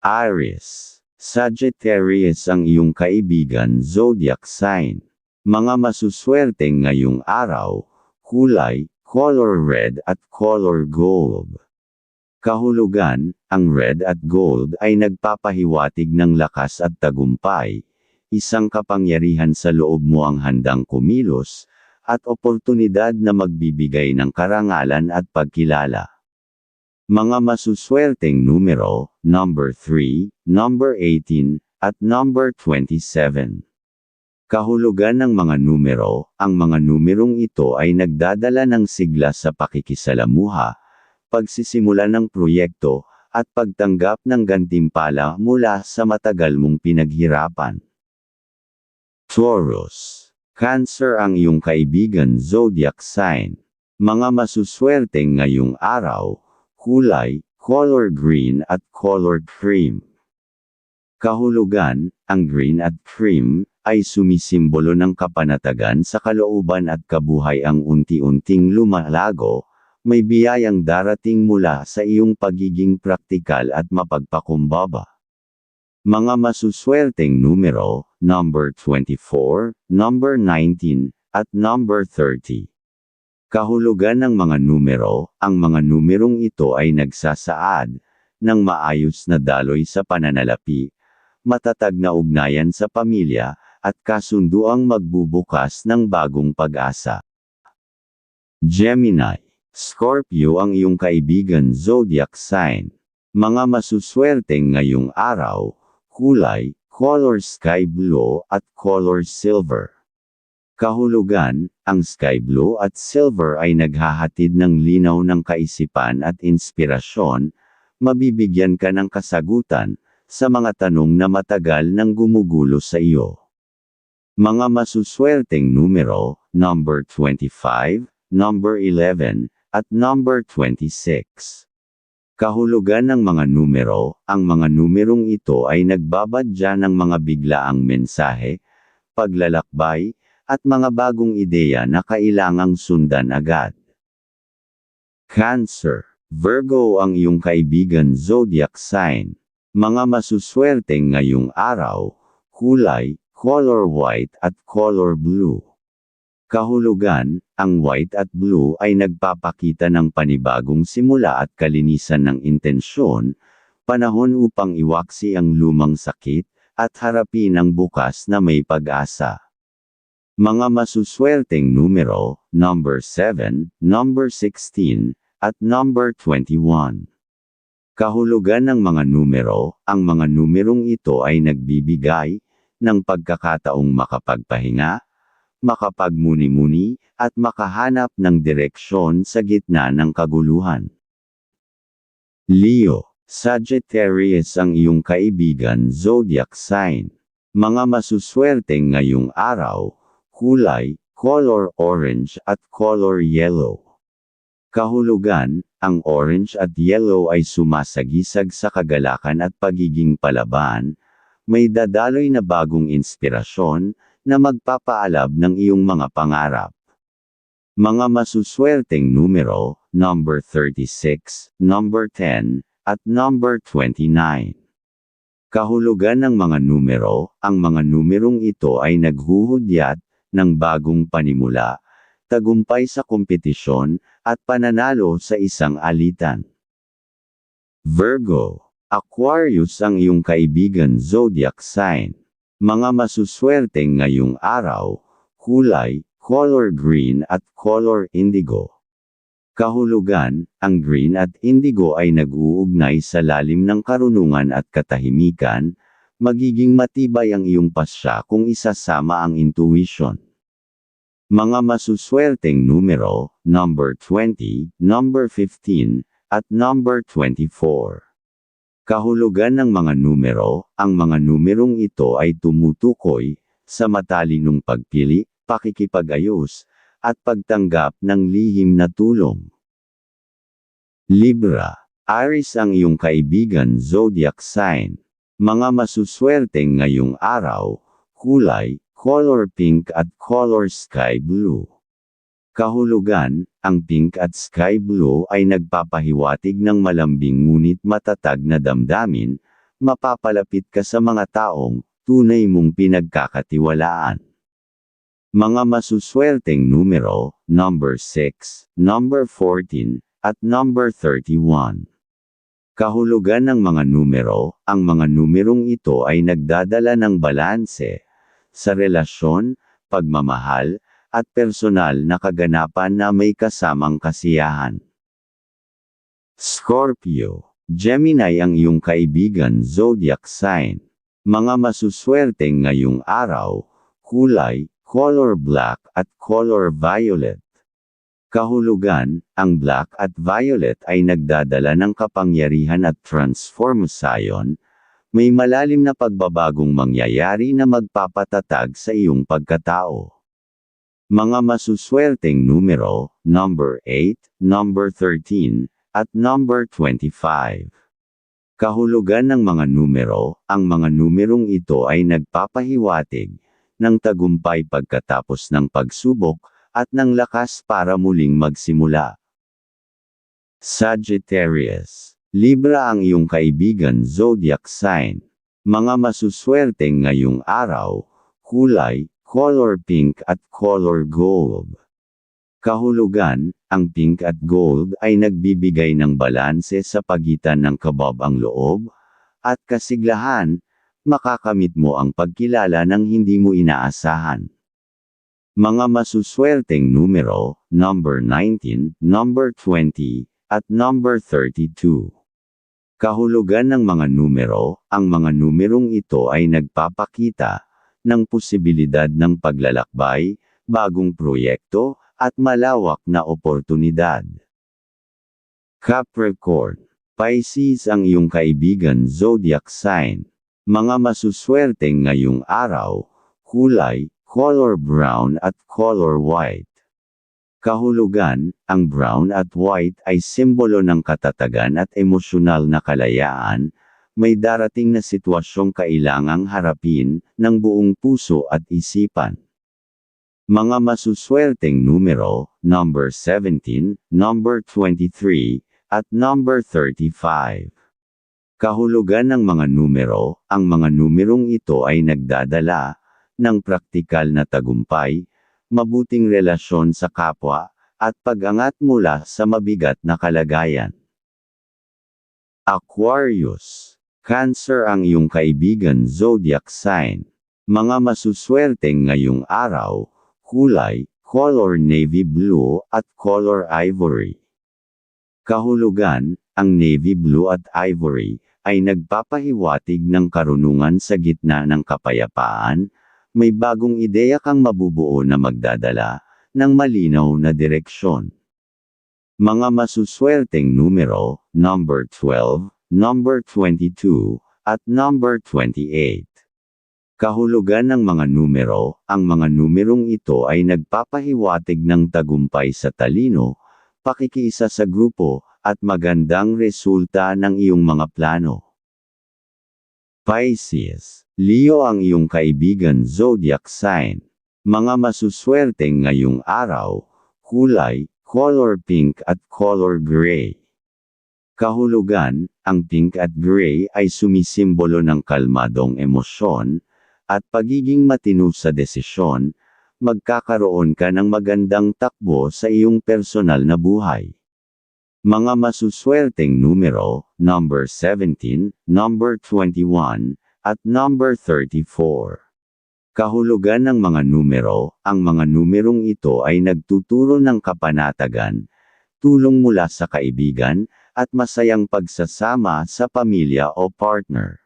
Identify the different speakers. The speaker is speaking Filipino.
Speaker 1: Aries. Sagittarius ang iyong kaibigan zodiac sign. Mga masuswerte ngayong araw, kulay, color red at color gold. Kahulugan, ang red at gold ay nagpapahiwatig ng lakas at tagumpay, isang kapangyarihan sa loob mo ang handang kumilos, at oportunidad na magbibigay ng karangalan at pagkilala. Mga masuswerteng numero, number 3, number 18, at number 27. Kahulugan ng mga numero, ang mga numerong ito ay nagdadala ng sigla sa pakikisalamuha, pagsisimula ng proyekto, at pagtanggap ng gantimpala mula sa matagal mong pinaghirapan. Taurus. Cancer ang iyong kaibigan zodiac sign. Mga masuswerte ngayong araw, kulay, color green at color cream. Kahulugan, ang green at cream, ay sumisimbolo ng kapanatagan sa kalooban at kabuhay ang unti-unting lumalago, may biyayang darating mula sa iyong pagiging praktikal at mapagpakumbaba. Mga masuswerteng numero, number 24, number 19, at number 30. Kahulugan ng mga numero, ang mga numerong ito ay nagsasaad ng maayos na daloy sa pananalapi, matatag na ugnayan sa pamilya, at kasunduang magbubukas ng bagong pag-asa. Gemini, Scorpio ang iyong kaibigan zodiac sign. Mga masuswerteng ngayong araw, kulay, color sky blue at color silver. Kahulugan, ang sky blue at silver ay naghahatid ng linaw ng kaisipan at inspirasyon, mabibigyan ka ng kasagutan, sa mga tanong na matagal nang gumugulo sa iyo. Mga masuswerteng numero, number 25, number 11, at number 26. Kahulugan ng mga numero, ang mga numerong ito ay nagbabadya ng mga biglaang mensahe, paglalakbay, at mga bagong ideya na kailangang sundan agad. Cancer. Virgo ang iyong kaibigan zodiac sign. Mga masuswerte ngayong araw, kulay, color white at color blue. Kahulugan, ang white at blue ay nagpapakita ng panibagong simula at kalinisan ng intensyon, panahon upang iwaksi ang lumang sakit, at harapin ang bukas na may pag-asa. Mga masuswerteng numero, number 7, number 16, at number 21. Kahulugan ng mga numero, ang mga numerong ito ay nagbibigay ng pagkakataong makapagpahinga, makapagmuni-muni, at makahanap ng direksyon sa gitna ng kaguluhan. Leo, Sagittarius ang iyong kaibigan zodiac sign. Mga masuswerte ngayong araw, kulay, color orange at color yellow. Kahulugan, ang orange at yellow ay sumasagisag sa kagalakan at pagiging palaban, may dadaloy na bagong inspirasyon, na magpapaalab ng iyong mga pangarap. Mga masuswerteng numero, number 36, number 10, at number 29. Kahulugan ng mga numero, ang mga numerong ito ay naghuhudyat ng bagong panimula, tagumpay sa kompetisyon, at pananalo sa isang alitan. Virgo, Aquarius ang iyong kaibigan zodiac sign. Mga masuswerte ngayong araw, kulay, color green at color indigo. Kahulugan, ang green at indigo ay nag-uugnay sa lalim ng karunungan at katahimikan, magiging matibay ang iyong pasya kung isasama ang intuition. Mga masuswerteng numero, number 20, number 15, at number 24. Kahulugan ng mga numero, ang mga numerong ito ay tumutukoy sa matalinong pagpili, pakikipag-ayos, at pagtanggap ng lihim na tulong. Libra, Aries ang iyong kaibigan zodiac sign. Mga masuswerte ngayong araw, kulay, color pink at color sky blue. Kahulugan, ang pink at sky blue ay nagpapahiwatig ng malambing ngunit matatag na damdamin, mapapalapit ka sa mga taong tunay mong pinagkakatiwalaan. Mga masuswerteng numero, number 6, number 14, at number 31. Kahulugan ng mga numero, ang mga numerong ito ay nagdadala ng balanse sa relasyon, pagmamahal, at personal na kaganapan na may kasamang kasiyahan. Scorpio, Gemini ang iyong kaibigan zodiac sign. Mga masuswerteng ngayong araw, kulay, color black at color violet. Kahulugan, ang black at violet ay nagdadala ng kapangyarihan at transformation, may malalim na pagbabagong mangyayari na magpapatatag sa iyong pagkatao. Mga masuswerteng numero, number 8, number 13, at number 25. Kahulugan ng mga numero, ang mga numerong ito ay nagpapahiwatig ng tagumpay pagkatapos ng pagsubok, at ng lakas para muling magsimula. Sagittarius. Libra ang iyong kaibigan zodiac sign. Mga masuswerteng ngayong araw, kulay, color pink at color gold. Kahulugan, ang pink at gold ay nagbibigay ng balanse sa pagitan ng kabab ang loob, at kasiglahan, makakamit mo ang pagkilala ng hindi mo inaasahan. Mga masuswerteng numero, number 19, number 20, at number 32. Kahulugan ng mga numero, ang mga numerong ito ay nagpapakita ng posibilidad ng paglalakbay, bagong proyekto, at malawak na oportunidad. Capricorn, Pisces ang iyong kaibigan zodiac sign. Mga masuswerteng ngayong araw, kulay, color brown at color white. Kahulugan, ang brown at white ay simbolo ng katatagan at emosyonal na kalayaan, may darating na sitwasyong kailangang harapin ng buong puso at isipan. Mga masuswerteng numero, number 17, number 23, at number 35. Kahulugan ng mga numero, ang mga numerong ito ay nagdadala ng praktikal na tagumpay, mabuting relasyon sa kapwa, at pag-angat mula sa mabigat na kalagayan. Aquarius. Cancer ang iyong kaibigan zodiac sign. Mga masuswerteng ngayong araw, kulay, color navy blue at color ivory. Kahulugan, ang navy blue at ivory, ay nagpapahiwatig ng karunungan sa gitna ng kapayapaan, may bagong ideya kang mabubuo na magdadala ng malinaw na direksyon. Mga masuswerteng numero, number 12, number 22, at number 28. Kahulugan ng mga numero, ang mga numerong ito ay nagpapahiwatig ng tagumpay sa talino, pakikiisa sa grupo, at magandang resulta ng iyong mga plano. Pisces Leo ang iyong kaibigan zodiac sign. Mga masuswerteng ngayong araw, kulay, color pink at color gray. Kahulugan, ang pink at gray ay sumisimbolo ng kalmadong emosyon, at pagiging matino sa desisyon, magkakaroon ka ng magandang takbo sa iyong personal na buhay. Mga masuswerteng numero, number 17, number 21, at number 34. Kahulugan ng mga numero, ang mga numerong ito ay nagtuturo ng kapanatagan, tulong mula sa kaibigan, at masayang pagsasama sa pamilya o partner.